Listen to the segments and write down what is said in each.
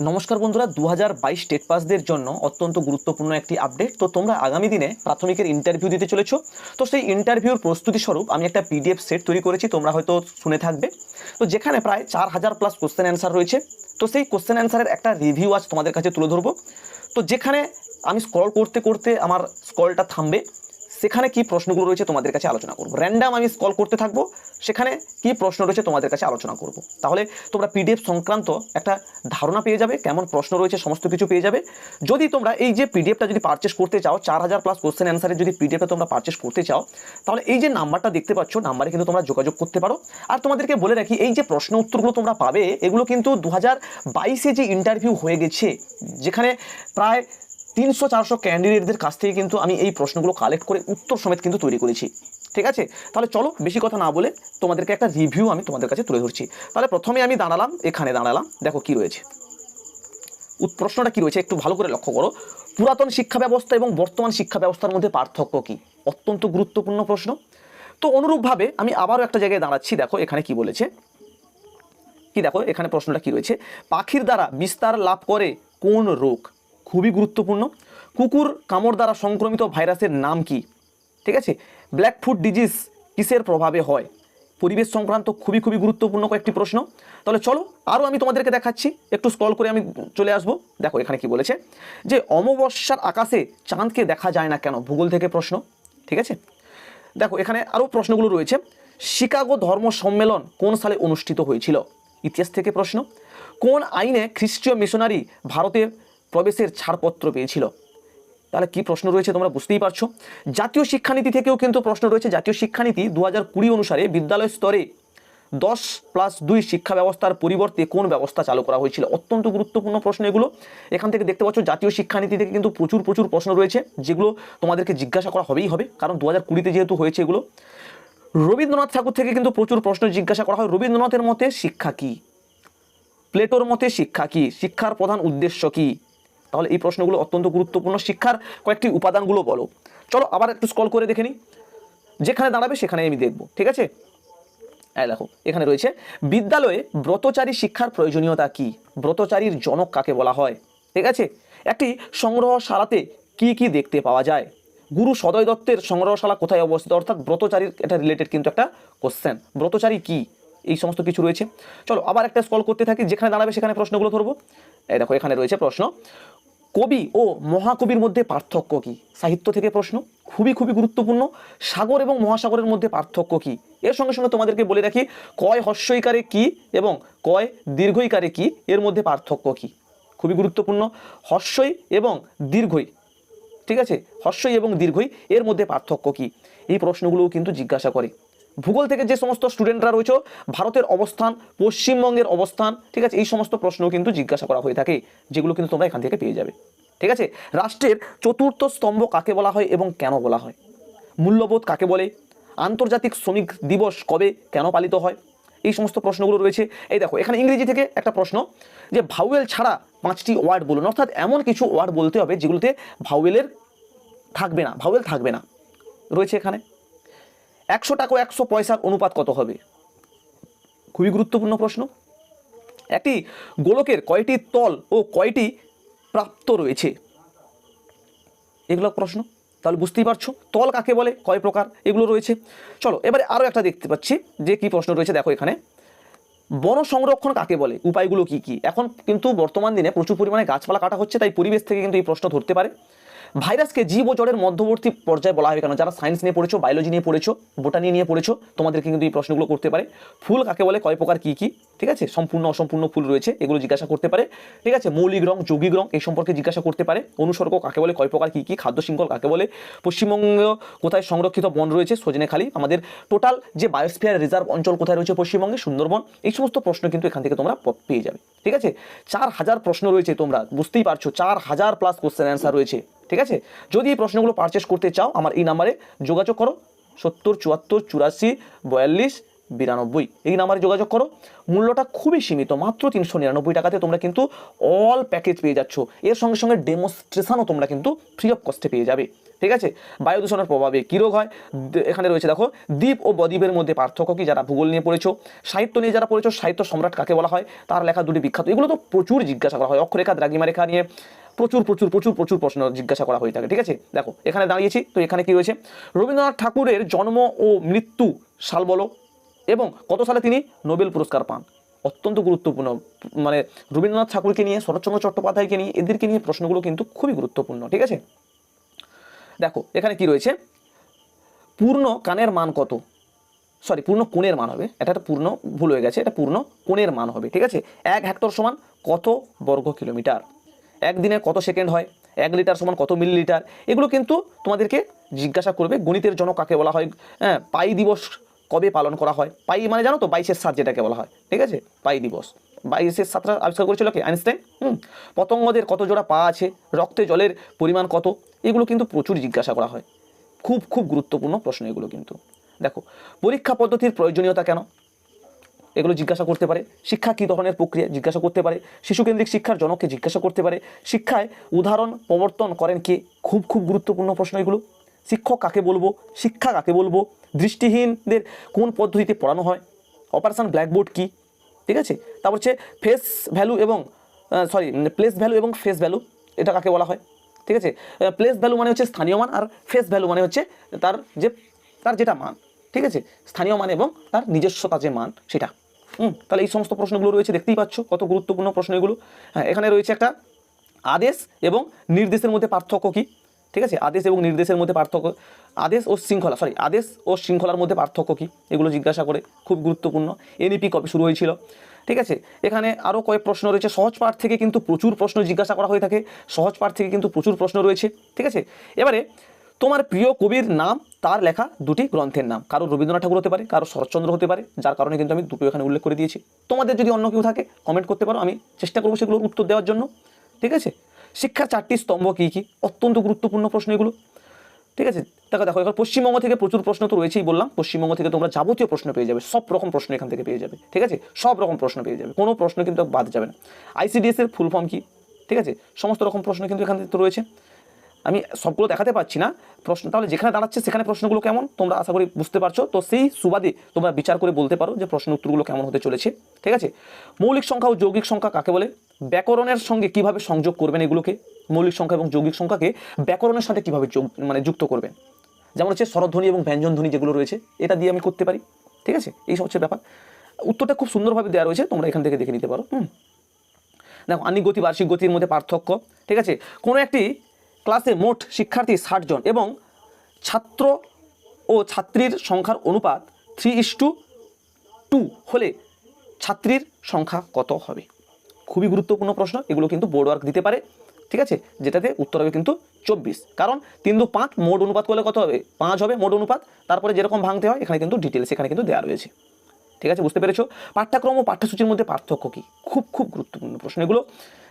নমস্কার বন্ধুরা দু হাজার বাইশ স্টেট পাসদের জন্য অত্যন্ত গুরুত্বপূর্ণ একটি আপডেট তো তোমরা আগামী দিনে প্রাথমিকের ইন্টারভিউ দিতে চলেছো। তো সেই ইন্টারভিউর প্রস্তুতি স্বরূপ আমি একটা পিডিএফ সেট তৈরি করেছি, তোমরা হয়তো শুনে থাকবে। তো যেখানে প্রায় চার হাজার প্লাস কোশ্চেন অ্যান্সার রয়েছে। তো সেই কোশ্চেন অ্যান্সারের একটা রিভিউ আজ তোমাদের কাছে তুলে ধরবো। তো যেখানে আমি স্ক্রল করতে করতে আমার স্ক্রলটা থামবে। সেখানে কি প্রশ্নগুলো রয়েছে তোমাদের কাছে আলোচনা করব। র্যান্ডাম আমি স্কল করতে থাকব, সেখানে কি প্রশ্ন রয়েছে তোমাদের কাছে আলোচনা করব। তাহলে তোমরা পিডিএফ সংক্রান্ত একটা ধারণা পেয়ে যাবে, কেমন প্রশ্ন রয়েছে সমস্ত কিছু পেয়ে যাবে। যদি তোমরা এই যে পিডিএফটা যদি পারচেস করতে চাও, চার হাজার প্লাস কোশ্চেন অ্যান্সারের যদি পিডিএফটা তোমরা পারচেস করতে চাও, তাহলে এই যে নাম্বারটা দেখতে পাচ্ছ, নাম্বারে কিন্তু তোমরা যোগাযোগ করতে পারো। আর তোমাদেরকে বলে রাখি, এই যে প্রশ্ন উত্তরগুলো তোমরা পাবে, এগুলো কিন্তু দু হাজার বাইশে যে ইন্টারভিউ হয়ে গেছে, যেখানে প্রায় তিনশো চারশো ক্যান্ডিডেটদের কাছ থেকে কিন্তু আমি এই প্রশ্নগুলো কালেক্ট করে উত্তর সমেত কিন্তু তৈরি করেছি। ঠিক আছে? তাহলে চলো বেশি কথা না বলে তোমাদেরকে একটা রিভিউ আমি তোমাদের কাছে তুলে ধরছি। তাহলে প্রথমে আমি দাঁড়ালাম, এখানে দাঁড়ালাম। দেখো কি রয়েছে। প্রশ্নটা কি রয়েছে একটু ভালো করে লক্ষ্য করো। পুরাতন শিক্ষা ব্যবস্থা এবং বর্তমান শিক্ষা ব্যবস্থার মধ্যে পার্থক্য কি? অত্যন্ত গুরুত্বপূর্ণ প্রশ্ন। তো অনুরূপভাবে আমি আবারও একটা জায়গায় দাঁড়াচ্ছি, দেখো এখানে কি বলেছে। কি দেখো? এখানে প্রশ্নটা কি রয়েছে? পাখির দ্বারা বিস্তার লাভ করে কোন রোগ? খুবই গুরুত্বপূর্ণ। কুকুর কামড় দ্বারা সংক্রমিত ভাইরাসের নাম কি? ঠিক আছে? ব্ল্যাক ফুট ডিজিজ কিসের প্রভাবে হয়? পরিবেশ সংক্রান্ত খুবই খুবই গুরুত্বপূর্ণ কয়েকটি প্রশ্ন। তাহলে চলো আরও আমি তোমাদেরকে দেখাচ্ছি। একটু স্ক্রল করে আমি চলে আসব। দেখো এখানে কি বলেছে যে, অমাবস্যার আকাশে চাঁদকে দেখা যায় না কেন? ভূগোল থেকে প্রশ্ন। ঠিক আছে? দেখো, এখানে আরও প্রশ্নগুলো রয়েছে। শিকাগো ধর্ম সম্মেলন কোন সালে অনুষ্ঠিত হয়েছিল? ইতিহাস থেকে প্রশ্ন। কোন আইনে খ্রিস্টীয় মিশনারি ভারতে প্রবেশের ছাড়পত্র পেয়েছিল। তাহলে কি প্রশ্ন রয়েছে তোমরা বুঝতেই পারছ? জাতীয় শিক্ষানীতি থেকেও কিন্তু প্রশ্ন রয়েছে। জাতীয় শিক্ষানীতি দু হাজার কুড়ি অনুসারে বিদ্যালয় স্তরে দশ প্লাস দুই শিক্ষা ব্যবস্থার পরিবর্তে কোন ব্যবস্থা চালু করা হয়েছিল? অত্যন্ত গুরুত্বপূর্ণ প্রশ্ন এগুলো। এখান থেকে দেখতে পাচ্ছ, জাতীয় শিক্ষানীতি থেকে কিন্তু প্রচুর প্রচুর প্রশ্ন রয়েছে, যেগুলো তোমাদেরকে জিজ্ঞাসা করা হবেই হবে, কারণ দু হাজার কুড়িতে যেহেতু হয়েছে এগুলো। রবীন্দ্রনাথ ঠাকুর থেকে কিন্তু প্রচুর প্রশ্ন জিজ্ঞাসা করা হয়, রবীন্দ্রনাথের মতে শিক্ষা কী? প্লেটোর মতে শিক্ষা কি? শিক্ষার প্রধান উদ্দেশ্য কি? তাহলে এই প্রশ্নগুলো অত্যন্ত গুরুত্বপূর্ণ। শিক্ষার কয়েকটি উপাদানগুলো বলো। চলো আবার একটু স্কল করে দেখে নিই। যেখানে দাঁড়াবে সেখানে আমি দেখব, ঠিক আছে? এই দেখো, এখানে রয়েছে, বিদ্যালয়ে ব্রতচারী শিক্ষার প্রয়োজনীয়তা কি? ব্রতচারীর জনক কাকে বলা হয়? ঠিক আছে? একটি সংগ্রহশালাতে কি কি দেখতে পাওয়া যায়? গুরু সদয় দত্তের সংগ্রহশালা কোথায় অবস্থিত? অর্থাৎ ব্রতচারীর এটা রিলেটেড কিন্তু একটা কোশ্চেন ব্রতচারী কি? এই সমস্ত কিছু রয়েছে। চলো আবার একটা স্কল করতে থাকি। যেখানে দাঁড়াবে সেখানে প্রশ্নগুলো ধরবো। এই দেখো, এখানে রয়েছে প্রশ্ন। কবি ও মহাকবির মধ্যে পার্থক্য কি? সাহিত্য থেকে প্রশ্ন। খুবই খুবই গুরুত্বপূর্ণ। সাগর এবং মহাসাগরের মধ্যে পার্থক্য কি? এর সঙ্গে সঙ্গে তোমাদেরকে বলে রাখি, কয় হস্যইকারে কি এবং কয় দীর্ঘইকারে কি, এর মধ্যে পার্থক্য কি? খুবই গুরুত্বপূর্ণ। হস্যই এবং দীর্ঘই, ঠিক আছে? হস্যই এবং দীর্ঘই এর মধ্যে পার্থক্য কি? এই প্রশ্নগুলোও কিন্তু জিজ্ঞাসা করে। ভূগোল থেকে যে সমস্ত স্টুডেন্টরা রয়েছে, ভারতের অবস্থান, পশ্চিমবঙ্গের অবস্থান, ঠিক আছে, এই সমস্ত প্রশ্ন কিন্তু জিজ্ঞাসা করা হয়ে থাকে, যেগুলো কিন্তু তোমরা এখান থেকে পেয়ে যাবে, ঠিক আছে? রাষ্ট্রের চতুর্থ স্তম্ভ কাকে বলা হয় এবং কেন বলা হয়? মূল্যবোধ কাকে বলে? আন্তর্জাতিক শ্রমিক দিবস কবে কেন পালিত হয়? এই সমস্ত প্রশ্নগুলো রয়েছে। এই দেখো, এখানে ইংরেজি থেকে একটা প্রশ্ন, যে ভাউয়েল ছাড়া পাঁচটি ওয়ার্ড বলুন, অর্থাৎ এমন কিছু ওয়ার্ড বলতে হবে যেগুলোতে ভাউয়েলের থাকবে না ভাউয়েল থাকবে না, রয়েছে এখানে। একশো টাকা, একশো পয়সার অনুপাত কত হবে? খুবই গুরুত্বপূর্ণ প্রশ্ন। একটি গোলকের কয়টি তল ও কয়টি প্রাপ্ত রয়েছে? এগুলো প্রশ্ন। তাহলে বুঝতেই পারছ, তল কাকে বলে, কয় প্রকার এগুলো রয়েছে। চলো, এবারে আরও একটা দেখতে পাচ্ছি, যে কি প্রশ্ন রয়েছে দেখো এখানে। বন সংরক্ষণ কাকে বলে, উপায়গুলো কি কি? এখন কিন্তু বর্তমান দিনে প্রচুর পরিমাণে গাছপালা কাটা হচ্ছে, তাই পরিবেশ থেকে কিন্তু এই প্রশ্ন ধরতে পারে। ভাইরাসকে জীব ও জড়ের মধ্যবর্তী পর্যায়ে বলা হয় কেন? যারা সায়েন্স নিয়ে পড়েছো বায়োলজি নিয়ে পড়েছো বোটানি নিয়ে পড়েছো, তোমাদেরকে কিন্তু এই প্রশ্নগুলো করতে পারে। ফুল কাকে বলে? কয় প্রকার কী কী? ঠিক আছে? সম্পূর্ণ, অসম্পূর্ণ ফুল রয়েছে, এগুলো জিজ্ঞাসা করতে পারে। ঠিক আছে? মৌলিক রং, যৌগিক রং, এই সম্পর্কে জিজ্ঞাসা করতে পারে। অনুসর্গ কাকে বলে? কয় প্রকার কী কী? খাদ্য শৃঙ্খল কাকে বলে? পশ্চিমবঙ্গ কোথায় সংরক্ষিত বন রয়েছে? সজনেখালি আমাদের টোটাল যে বায়োস্ফিয়ার রিজার্ভ অঞ্চল কোথায় রয়েছে পশ্চিমবঙ্গে? সুন্দরবন। এই সমস্ত প্রশ্ন কিন্তু এখান থেকে তোমরা পেয়ে যাবে। ঠিক আছে? চার হাজার প্রশ্ন রয়েছে তোমরা। বুঝতেই পারছ, চার হাজার প্লাস কোশ্চেন অ্যান্সার রয়েছে। ঠিক আছে? যদি এই প্রশ্নগুলো পারচেস করতে চাও, আমার এই নাম্বারে যোগাযোগ করো। সত্তর, চুয়াত্তর, চুরাশি, বয়াল্লিশ বিরানব্বই। এই নাম্বারে যোগাযোগ করো। মূল্যটা খুবই সীমিত, মাত্র তিনশো নিরানব্বই টাকাতে তোমরা কিন্তু অল প্যাকেজ পেয়ে যাচ্ছ। এর সঙ্গে সঙ্গে ডেমনস্ট্রেশনও তোমরা কিন্তু ফ্রি অফ কস্টে পেয়ে যাবে। ঠিক আছে? বায়ু দূষণের প্রভাবে কী রোগ হয়? এখানে রয়েছে দেখো, দ্বীপ ও বদ্বীপের মধ্যে পার্থক্য কি? যারা ভূগোল নিয়ে পড়েছো, সাহিত্য নিয়ে যারা পড়েছো, সাহিত্য সম্রাট কাকে বলা হয়? তার লেখা দুটি বিখ্যাত। এগুলো তো প্রচুর জিজ্ঞাসা করা হয়। অক্ষরেখা দ্রাগিমা রেখা নিয়ে প্রচুর প্রচুর প্রচুর প্রচুর প্রশ্ন জিজ্ঞাসা করা হয়ে থাকে। ঠিক আছে? দেখো, এখানে দাঁড়িয়েছি। তো এখানে কি রয়েছে? রবীন্দ্রনাথ ঠাকুরের জন্ম ও মৃত্যু, সাল বলো। এবং কত সালে তিনি নোবেল পুরস্কার পান? অত্যন্ত গুরুত্বপূর্ণ। মানে রবীন্দ্রনাথ ঠাকুরকে নিয়ে, শরৎচন্দ্র চট্টোপাধ্যায়কে নিয়ে, এদেরকে নিয়ে প্রশ্নগুলো কিন্তু খুবই গুরুত্বপূর্ণ, ঠিক আছে? দেখো, এখানে কি রয়েছে? পূর্ণ কানের মান কত? সরি পূর্ণ কোণের মান হবে। এটা একটা পূর্ণ ভুল হয়ে গেছে, এটা পূর্ণ কোণের মান হবে, ঠিক আছে? এক হেক্টর সমান কত বর্গ কিলোমিটার? একদিনে কত সেকেন্ড হয়? এক লিটার সমান কত মিলিলিটার? এগুলো কিন্তু তোমাদেরকে জিজ্ঞাসা করবে, গণিতের জন্য কাকে বলা হয়? হ্যাঁ পাই দিবস কবে পালন করা হয়? পাই মানে জানো তো? বাইশের সাত যেটাকে বলা হয়। ঠিক আছে? পাই দিবস। বাইশের সাতটা আবিষ্কার করেছিল কি? আইনস্টাইন? হুম। পতঙ্গদের কত জোড়া পা আছে? রক্তে জলের পরিমাণ কত? এগুলো কিন্তু প্রচুর জিজ্ঞাসা করা হয়। খুব খুব গুরুত্বপূর্ণ প্রশ্ন এগুলো কিন্তু। দেখো, পরীক্ষা পদ্ধতির প্রয়োজনীয়তা কেন? এগুলো জিজ্ঞাসা করতে পারে। শিক্ষা কী ধরনের প্রক্রিয়া জিজ্ঞাসা করতে পারে। শিশুকেন্দ্রিক শিক্ষার জনককে জিজ্ঞাসা করতে পারে। শিক্ষায় উদাহরণ প্রবর্তন করেন কে? খুব খুব গুরুত্বপূর্ণ প্রশ্ন এগুলো। শিক্ষক কাকে বলব? শিক্ষা কাকে বলব? দৃষ্টিহীনদের কোন পদ্ধতিতে পড়ানো হয়? অপারেশন ব্ল্যাকবোর্ড কী? ঠিক আছে? তারপর হচ্ছে ফেস ভ্যালু এবং সরি প্লেস ভ্যালু এবং ফেস ভ্যালু এটা কাকে বলা হয়? ঠিক আছে? প্লেস ভ্যালু মানে হচ্ছে স্থানীয় মান আর ফেস ভ্যালু মানে হচ্ছে তার যে, তার যেটা মান। ঠিক আছে? স্থানীয় মান এবং তার নিজস্বতা যে মান, সেটা। হুম, তাহলে এই সমস্ত প্রশ্নগুলো রয়েছে, দেখতেই পাচ্ছ কত গুরুত্বপূর্ণ প্রশ্ন এগুলো হ্যাঁ এখানে রয়েছে একটা আদেশ এবং নির্দেশের মধ্যে পার্থক্য কী? ঠিক আছে? আদেশ এবং নির্দেশের মধ্যে পার্থক্য, আদেশ ও শৃঙ্খলা সরি আদেশ ও শৃঙ্খলার মধ্যে পার্থক্য কী? এগুলো জিজ্ঞাসা করে খুব গুরুত্বপূর্ণ। এনইপি কবে শুরু হয়েছিল? ঠিক আছে? এখানে আরও কয়েক প্রশ্ন রয়েছে। সহজ পাঠ থেকে কিন্তু প্রচুর প্রশ্ন জিজ্ঞাসা করা হয়ে থাকে। সহজ পাঠ থেকে কিন্তু প্রচুর প্রশ্ন রয়েছে। ঠিক আছে? এবারে, তোমার প্রিয় কবির নাম, তার লেখা দুটি গ্রন্থের নাম। কারও রবীন্দ্রনাথ ঠাকুর হতে পারে, কারও শরৎচন্দ্র হতে পারে, যার কারণে কিন্তু আমি দুটো এখানে উল্লেখ করে দিয়েছি। তোমাদের যদি অন্য কেউ থাকে কমেন্ট করতে পারো। আমি চেষ্টা করব সেগুলোর উত্তর দেওয়ার জন্য। ঠিক আছে? শিক্ষার চারটি স্তম্ভ কী কী? অত্যন্ত গুরুত্বপূর্ণ প্রশ্ন এগুলো। ঠিক আছে? দেখো দেখো এবার পশ্চিমবঙ্গ থেকে প্রচুর প্রশ্ন তো রয়েছেই বললাম। পশ্চিমবঙ্গ থেকে তোমরা যাবতীয় প্রশ্ন পেয়ে যাবে। সব রকম প্রশ্ন এখান থেকে পেয়ে যাবে। ঠিক আছে? সব রকম প্রশ্ন পেয়ে যাবে। কোনো প্রশ্ন কিন্তু বাদ যাবে না। আইসিডিএস এর ফুল ফর্ম কি? ঠিক আছে? সমস্ত রকম প্রশ্ন কিন্তু এখান থেকে তো রয়েছে। আমি সবগুলো দেখাতে পাচ্ছি না। প্রশ্ন, তাহলে যেখানে দাঁড়াচ্ছে সেখানে প্রশ্নগুলো কেমন? তোমরা আশা করি বুঝতে পারছ। তো সেই সুবাদে তোমরা বিচার করে বলতে পারো যে প্রশ্ন উত্তরগুলো কেমন হতে চলেছে। ঠিক আছে? মৌলিক সংখ্যা ও যৌগিক সংখ্যা কাকে বলে? ব্যাকরণের সঙ্গে কীভাবে সংযোগ করবেন এগুলোকে, মৌলিক সংখ্যা এবং যৌগিক সংখ্যাকে, ব্যাকরণের সাথে কীভাবে মানে যুক্ত করবেন? যেমন হচ্ছে স্বরধ্বনি এবং ব্যঞ্জনধ্বনি যেগুলো রয়েছে, এটা দিয়ে আমি করতে পারি, ঠিক আছে? এই হচ্ছে ব্যাপার। উত্তরটা খুব সুন্দরভাবে দেওয়া রয়েছে, তোমরা এখান থেকে দেখে নিতে পারো, হুম? দেখো আনিক গতি, বার্ষিক গতির মধ্যে পার্থক্য, ঠিক আছে? কোনো একটি ক্লাসে মোট শিক্ষার্থী ষাট জন এবং ছাত্র ও ছাত্রীর সংখ্যার অনুপাত থ্রি ইস টু টু হলে ছাত্রীর সংখ্যা কত হবে? খুবই গুরুত্বপূর্ণ প্রশ্ন, এগুলো কিন্তু বোর্ড ওয়ার্ক দিতে পারে, ঠিক আছে? যেটাতে উত্তর হবে কিন্তু চব্বিশ। কারণ তিন দু পাঁচ মোট অনুপাত করলে কত হবে? পাঁচ হবে মোট অনুপাত। তারপরে যেরকম ভাঙতে হয়, এখানে কিন্তু ডিটেলস এখানে কিন্তু দেওয়া রয়েছে। ঠিক আছে? বুঝতে পেরেছ? পাঠ্যক্রম ও পাঠ্যসূচির মধ্যে পার্থক্য কী? খুব খুব গুরুত্বপূর্ণ প্রশ্ন এগুলো,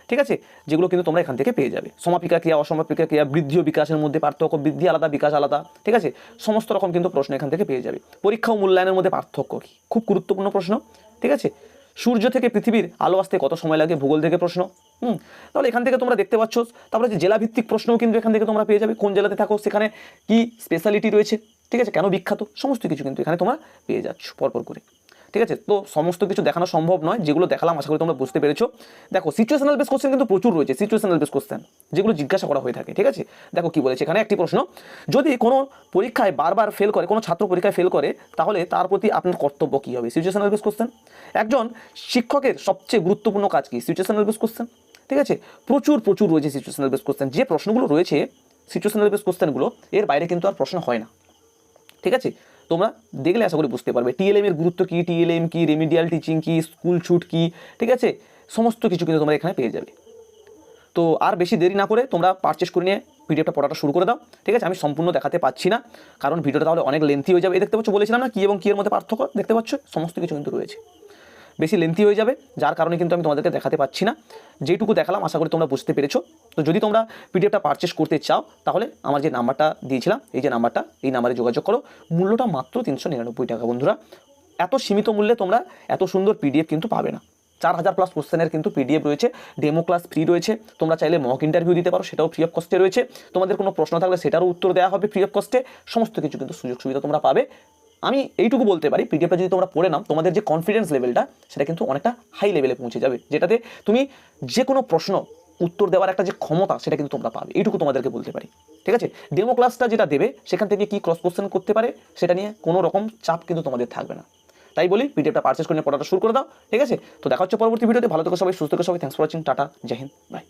ঠিক আছে? যেগুলো কিন্তু তোমরা এখান থেকে পেয়ে যাবে। সমাপিকা ক্রিয়া, অসমাপিকা ক্রিয়া, বৃদ্ধি ও বিকাশের মধ্যে পার্থক্য, বৃদ্ধি আলাদা, বিকাশ আলাদা, ঠিক আছে? সমস্ত রকম কিন্তু প্রশ্ন এখান থেকে পেয়ে যাবে। পরীক্ষা ও মূল্যায়নের মধ্যে পার্থক্য কী? খুব গুরুত্বপূর্ণ প্রশ্ন, ঠিক আছে? সূর্য থেকে পৃথিবীর আলো আসতে কত সময় লাগে ভূগোল থেকে প্রশ্ন? হুম, তাহলে এখান থেকে তোমরা দেখতে পাচ্ছ। তারপরে যে জেলাভিত্তিক প্রশ্নও কিন্তু এখান থেকে তোমরা পেয়ে যাবে, কোন জেলাতে থাকো, সেখানে কি স্পেশালিটি রয়েছে, ঠিক আছে, কেন বিখ্যাত, সমস্ত কিছু কিন্তু এখানে তোমরা পেয়ে যাচ্ছ, পরপর করে। ঠিক আছে? তো সমস্ত কিছু দেখানো সম্ভব নয়, যেগুলো দেখালাম আশা করি তোমরা বুঝতে পেরেছ। দেখো সিচুয়েশনাল বেস কোশ্চেন কিন্তু প্রচুর রয়েছে সিচুয়েশনাল বেস কোশ্চেন যেগুলো জিজ্ঞাসা করা হয়ে থাকে, ঠিক আছে? দেখো কি বলেছে এখানে একটি প্রশ্ন, যদি কোনো পরীক্ষায় বারবার ফেল করে, কোনো ছাত্র পরীক্ষায় ফেল করে, তাহলে তার প্রতি আপনার কর্তব্য কী হবে? সিচুয়েশনাল বেস কোশ্চেন একজন শিক্ষকের সবচেয়ে গুরুত্বপূর্ণ কাজ কি? সিচুয়েশনাল বেস কোশ্চেন ঠিক আছে? প্রচুর প্রচুর রয়েছে সিচুয়েশনাল বেস কোশ্চেন যে প্রশ্নগুলো রয়েছে সিচুয়েশনাল বেস কোশ্চেনগুলো এর বাইরে কিন্তু আর প্রশ্ন হয় না। ঠিক আছে? তোমরা দেখলে আশা করি বুঝতে পারবে। টিএলএম এর গুরুত্ব কী? টিএলএম কি? রেমিডিয়াল টিচিং কি? স্কুল ছুট কী? ঠিক আছে? সমস্ত কিছু কিন্তু তোমরা এখানে পেয়ে যাবে। তো আর বেশি দেরি না করে তোমরা পারচেস করে নিয়ে ভিডিওটা পড়াটা শুরু করে দাও। ঠিক আছে? আমি সম্পূর্ণ দেখাতে পাচ্ছি না। কারণ ভিডিওটা তাহলে অনেক লেন্থি হয়ে যাবে। দেখতে পাচ্ছ, বলেছিলাম না কি এবং কী এর মধ্যে পার্থক্য? দেখতে পাচ্ছ? সমস্ত কিছু কিন্তু রয়েছে। বেশি লেন্থি হয়ে যাবে, যার কারণে কিন্তু আমি তোমাদেরকে দেখাতে পাচ্ছি না। যেটুকু দেখালাম, আশা করি তোমরা বুঝতে পেরেছ। তো যদি তোমরা পিডিএফটা পারচেস করতে চাও, তাহলে আমার যে নাম্বারটা দিয়েছিলাম, এই যে নাম্বারটা এই নাম্বারে যোগাযোগ করো। মূল্যটা মাত্র তিনশো নিরানব্বই টাকা, বন্ধুরা। এত সীমিত মূল্যে তোমরা এত সুন্দর পিডিএফ কিন্তু পাবে না। চার হাজার প্লাস কোশ্চেনের কিন্তু পিডিএফ রয়েছে ডেমো ক্লাস ফ্রি রয়েছে। তোমরা চাইলে মক ইন্টারভিউ দিতে পারো, সেটাও ফ্রি অফ কস্টে রয়েছে। তোমাদের কোনো প্রশ্ন থাকলে সেটারও উত্তর দেওয়া হবে ফ্রি অফ কস্টে সমস্ত কিছু কিন্তু সুযোগ সুবিধা তোমরা পাবে। আমি এইটুকু বলতে পারি পিডিএফটা যদি তোমরা পড়ে নাও, তোমাদের যে কনফিডেন্স লেভেলটা সেটা কিন্তু অনেকটা হাই লেভেলে পৌঁছে যাবে। যেটাতে তুমি যে কোনো প্রশ্ন, উত্তর দেওয়ার একটা যে ক্ষমতা, সেটা কিন্তু তোমরা পাবে। এইটুকু তোমাদেরকে বলতে পারি। ঠিক আছে? ডেমো ক্লাসটা যেটা দেবে, সেখান থেকে কি ক্রস কোশ্চেন করতে পারে, সেটা নিয়ে কোনো রকম চাপ কিন্তু তোমাদের থাকবে না। তাই বলি পিডিএফটা পারচেস করে নিয়ে পড়াটা শুরু করে দাও। ঠিক আছে? তো দেখা হচ্ছে পরবর্তী ভিডিওতে ভালো থেকে সবাই, সুস্থ থেকো সবাই। Thanks for watching tata. জয় হিন্দ। বাই